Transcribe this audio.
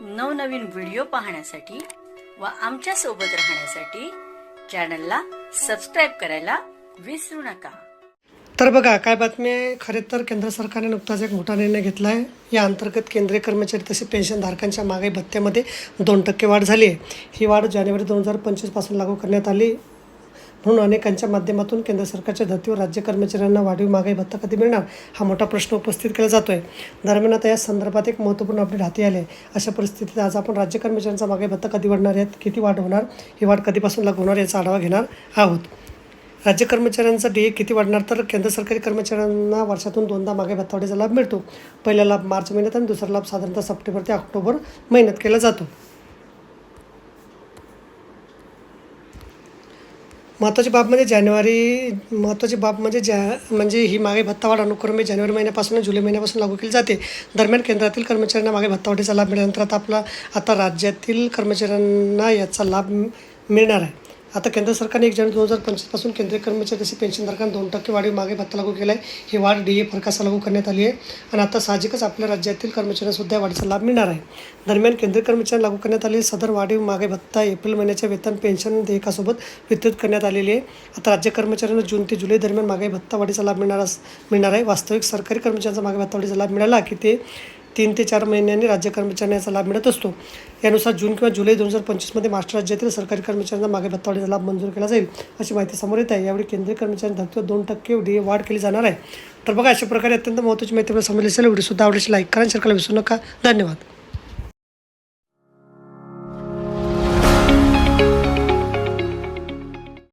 नवनवीन व्हिडिओ पाहण्यासाठी व आमच्यासोबत राहण्यासाठी चॅनलला सबस्क्राईब करायला विसरू नका. तर बघा काय बातमी आहे? खरे तर केंद्र सरकारने नुकताच एक मोठा निर्णय घेतला आहे. या अंतर्गत केंद्रीय कर्मचारी तसेच पेन्शनधारकांच्या महागाई भत्त्यामध्ये दोन टक्के वाढ झाली आहे. ही वाढ जानेवारी दोन हजार पंचवीसपासून लागू करण्यात आली. म्हणून अनेकांच्या माध्यमातून केंद्र सरकारच्या धर्तीवर राज्य कर्मचाऱ्यांना वाढीव महागाई भत्ता कधी मिळणार हा मोठा प्रश्न उपस्थित केला जातो आहे दरम्यान आता या संदर्भात एक महत्त्वपूर्ण अपडेट हाती आले अशा परिस्थितीत आज आपण राज्य कर्मचाऱ्यांचा महागाई भत्ता कधी वाढणार आहेत किती वाढ होणार ही वाढ कधीपासून लागू होणार याचा आढावा घेणार आहोत. राज्य कर्मचाऱ्यांचा डी ए किती वाढणार तर केंद्र सरकारी कर्मचाऱ्यांना वर्षातून दोनदा मागे भत्तावाढीचा लाभ मिळतो. पहिला लाभ मार्च महिन्यात आणि दुसरा लाभ साधारणतः सप्टेंबर ते ऑक्टोबर महिन्यात केला जातो. महत्त्वाची बाब म्हणजे जानेवारी महत्त्वाची बाब म्हणजे ज्या म्हणजे ही मागे भत्तावाढ अनुक्रमे जानेवारी महिन्यापासून जुलै महिन्यापासून लागू केली जाते. दरम्यान केंद्रातील कर्मचाऱ्यांना मागे भत्तावाढीचा लाभ मिळाल्यानंतर आता आपला आता राज्यातील कर्मचाऱ्यांना याचा लाभ मिळणार आहे. आता केंद्र सरकारने एक जानेवारी दोन हजार पंचवीसपासून केंद्रीय कर्मचारी तसे पेन्शनधारकांना दोन टक्के वाढीव मागे भत्ता लागू केला आहे ही वाढ डी ए फरकासा लागू करण्यात आली आहे. आणि आता साहजिकच आपल्या राज्यातील कर्मचाऱ्यांसुद्धा या वाढीचा लाभ मिळणार आहे. दरम्यान केंद्रीय कर्मचाऱ्यांना लागू करण्यात आलेली सदर वाढीव मागे भत्ता एप्रिल महिन्याच्या वेतन पेन्शन देयकासोबत वितरित करण्यात आलेली आहे. आता राज्य कर्मचाऱ्यांना जून ते जुलै दरम्यान मागे भत्ता वाढीचा लाभ मिळणार मिळणार आहे. वास्तविक सरकारी कर्मचाऱ्यांचा मागे भत्ता वाढीचा लाभ मिळाला की ते तीन ते चार महिन्यांनी राज्य कर्मचाऱ्यांना याचा लाभ मिळत असतो. यानुसार जून किंवा जुलै दोन हजार पंचवीसमध्ये महाराष्ट्र राज्यातील सरकारी कर्मचाऱ्यांना मागे भत्तावाडीचा लाभ मंजूर केला जाईल अशी माहिती समोर येत आहे. यावेळी केंद्रीय कर्मचाऱ्यांच्या धर्तीवर दोन टक्के डी वाढ केली जाणार आहे. तर बघा अशा प्रकारे अत्यंत महत्त्वाची माहिती आपल्याला समजली असेल. व्हिडिओ सुद्धा आवडीची लाईक करा शेअर करायला विसरू नका. धन्यवाद.